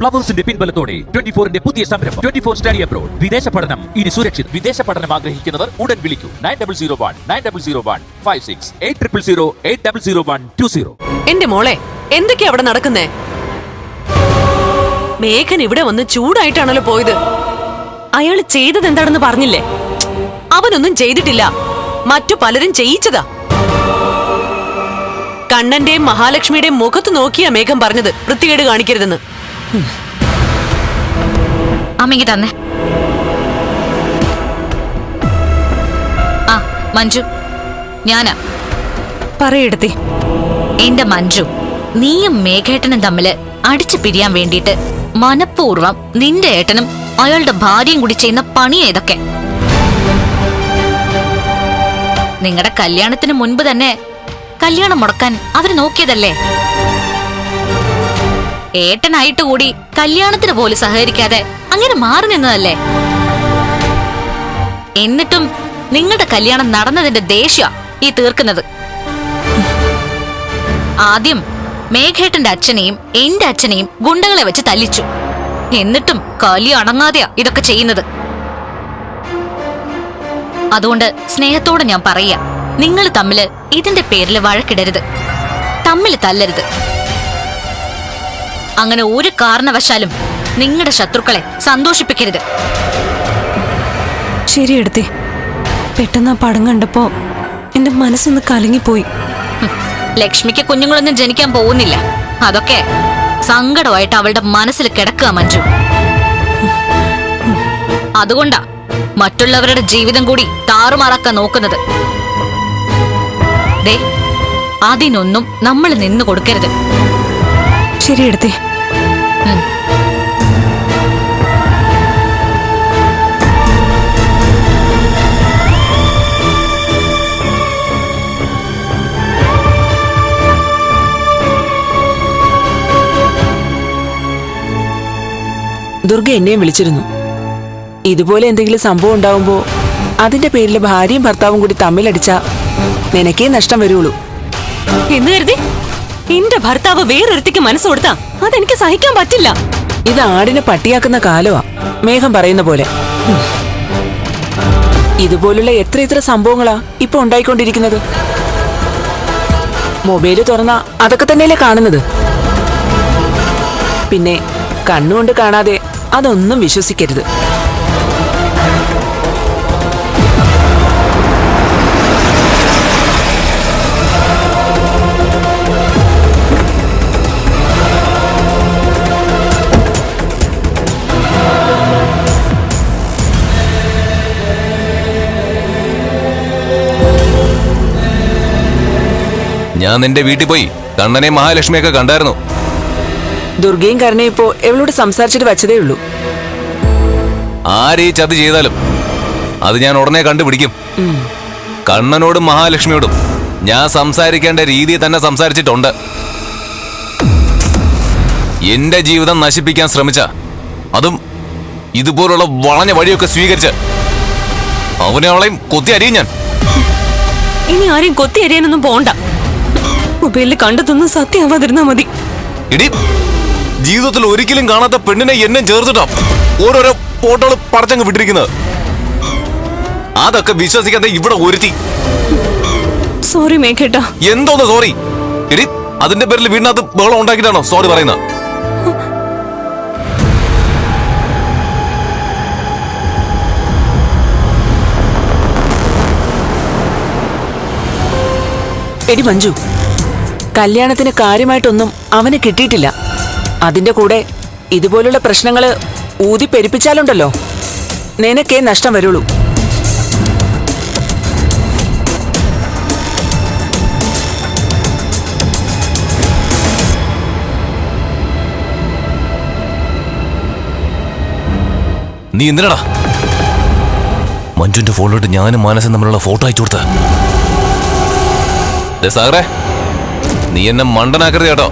പ്ലവേഴ്സിന്റെ പിൻബലത്തോടെ twenty ഫോറിന്റെ പുതിയ സംരംഭം. Twenty four study abroad. വിദേശ പഠനം. ഇനി സുരക്ഷിത്. വിദേശ പഠനം ആഗ്രഹിക്കുന്നവർ ഉടൻ വിളിക്കൂ. Nine double zero one nine double zero one five six eight triple zero eight double zero one two zero. എന്റെ മോളെ എന്തൊക്കെയാ അവിടെ നടക്കുന്നേ? മേഘൻ ഇവിടെ വന്ന് ചൂടായിട്ടാണല്ലോ പോയത്. അയാൾ ചെയ്തത് എന്താണെന്ന് പറഞ്ഞില്ലേ? അവനൊന്നും ചെയ്തിട്ടില്ല. മറ്റു പലരും ചെയ്യിച്ചതാ. കണ്ണന്റെയും മഹാലക്ഷ്മിയുടെയും മുഖത്ത് നോക്കിയാ മേഘം പറഞ്ഞത്. വൃത്തികേട് കാണിക്കരുതെന്ന്. അമ്മയ്ക്ക് തന്നെ. ആ മഞ്ജു. ഞാനാ. പറയെടുത്തി. എന്റെ മഞ്ജു നീയും മേഘേട്ടനും തമ്മിൽ അടിച്ചു പിരിയാൻ വേണ്ടിയിട്ട് മനഃപൂർവം നിന്റെ ഏട്ടനും അയാളുടെ ഭാര്യയും കൂടി ചെയ്യുന്ന പണിയാ ഇതൊക്കെ നിങ്ങളുടെ കല്യാണത്തിന് മുൻപ് തന്നെ കല്യാണം മുടക്കാൻ അവർ നോക്കിയതല്ലേ? ഏട്ടനായിട്ട് കൂടി കല്യാണത്തിന് പോലും സഹകരിക്കാതെ അങ്ങനെ മാറി നിന്നതല്ലേ? എന്നിട്ടും നിങ്ങളുടെ കല്യാണം നടന്നതിന്റെ ദേഷ്യ ഈ തീർക്കുന്നത്. ആദ്യം മേഘേട്ടന്റെ അച്ഛനെയും എന്റെ അച്ഛനെയും ഗുണ്ടകളെ വെച്ച് തല്ലിച്ചു. എന്നിട്ടും കലി അണങ്ങാതെയാ ഇതൊക്കെ ചെയ്യുന്നത്. അതുകൊണ്ട് സ്നേഹത്തോടെ ഞാൻ പറയാ നിങ്ങൾ തമ്മിൽ ഇതിന്റെ പേരിൽ വഴക്കിടരുത്. തമ്മിൽ തല്ലരുത്. അങ്ങനെ ഒരു കാരണവശാലും നിങ്ങളുടെ ശത്രുക്കളെ സന്തോഷിപ്പിക്കരുത്. ശരി എടുത്തി. പെട്ടെന്ന് ആ പടം കണ്ടപ്പോ എന്റെ മനസ്സൊന്ന് കലങ്ങിപ്പോയി. ലക്ഷ്മിക്ക് കുഞ്ഞുങ്ങളൊന്നും ജനിക്കാൻ പോകുന്നില്ല. അതൊക്കെ സങ്കടമായിട്ട് അവളുടെ മനസ്സിൽ കിടക്കുക മഞ്ജു. അതുകൊണ്ടാ മറ്റുള്ളവരുടെ ജീവിതം കൂടി താറുമാറാക്കാൻ നോക്കുന്നത്. ദേ അതിനൊന്നും നമ്മൾ നിന്നു കൊടുക്കരുത്. ശരി എടുത്തേ. ദുർഗ എന്നെയും വിളിച്ചിരുന്നു. ഇതുപോലെ എന്തെങ്കിലും സംഭവം ഉണ്ടാവുമ്പോ അതിന്റെ പേരിൽ ഭാര്യയും ഭർത്താവും കൂടി തമ്മിലടിച്ചാ നിനക്കേ നഷ്ടം വരുള്ളൂ. എന്ന് കരുതി? എന്റെ ഭർത്താവ് വേറൊരുത്തിക്ക് മനസ്സ് കൊടുത്താ അതെനിക്ക് സഹിക്കാൻ പറ്റില്ല. ഇത് ആടിനെ പട്ടിയാക്കുന്ന കാലമാ മേഘം പറയുന്ന പോലെ. ഇതുപോലുള്ള എത്ര എത്ര സംഭവങ്ങളാ ഇപ്പൊ ഉണ്ടായിക്കൊണ്ടിരിക്കുന്നത്? മൊബൈൽ തുറന്ന അതൊക്കെ തന്നെയല്ലേ കാണുന്നത്? പിന്നെ കണ്ണുകൊണ്ട് കാണാതെ അതൊന്നും വിശ്വസിക്കരുത്. ഞാൻ നിന്റെ വീട്ടിൽ പോയി കണ്ണനെ മഹാലക്ഷ്മിയൊക്കെ കണ്ടായിരുന്നു. ദുർഗയും കരുണയും ഇപ്പോ എവളോട് സംസാരിച്ചിട്ട് വച്ചതേ ഉള്ളൂ. ആരേ ചത് ചതി ചെയ്താലും അത് ഞാൻ ഉടനെ കണ്ടുപിടിക്കും. കണ്ണനോടും മഹാലക്ഷ്മിയോടും ഞാൻ സംസാരിക്കേണ്ട രീതി തന്നെ സംസാരിച്ചിട്ടുണ്ട്. എന്റെ ജീവിതം നശിപ്പിക്കാൻ ശ്രമിച്ച അതും ഇതുപോലുള്ള വളഞ്ഞ വഴിയൊക്കെ സ്വീകരിച്ച് അവനെ അവളെയും കൊത്തി അരിയും ഞാൻ. ഇനി ആരെയും കൊത്തി എറിയാനൊന്നും പോണ്ട. മൊബൈലിൽ കണ്ടതൊന്നും സത്യമാവാതിരുന്നാ മതി. ഇടി ജീവിതത്തിൽ ഒരിക്കലും കാണാത്ത പെണ്ണിനെ എന്നെ ചേർത്തിട്ടാ ഓരോരോ ഫോട്ടോകൾ പടച്ചങ്ങ് വിട്ടിരിക്കുന്നത്. അതൊക്കെ വിശ്വസിക്കാതെ ഇവിടെ ഒരുത്തി. സോറി മേഘേട്ടാ. എന്തോന്ന് സോറി എടി അതിന്റെ പേരിൽ വീടിനകത്ത് ബഹളം ഉണ്ടാക്കിയിട്ടാണോ സോറി പറയുന്നത് എടി മഞ്ജു കല്യാണത്തിന് കാര്യമായിട്ടൊന്നും അവന് കിട്ടിയിട്ടില്ല. അതിന്റെ കൂടെ ഇതുപോലുള്ള പ്രശ്നങ്ങൾ ഊതി പെരുപ്പിച്ചാലുണ്ടല്ലോ. നിനക്കേ നഷ്ടം വരുള്ളൂ. നീ എന്തിനടാ? മഞ്ജുന്റെ ഫോണിലോട്ട് ഞാനും മാനസും തമ്മിലുള്ള ഫോട്ടോ അയച്ചു കൊടുത്ത. സാഗറേ. നീ എന്നെ മണ്ടനാക്കരുത് കേട്ടോ.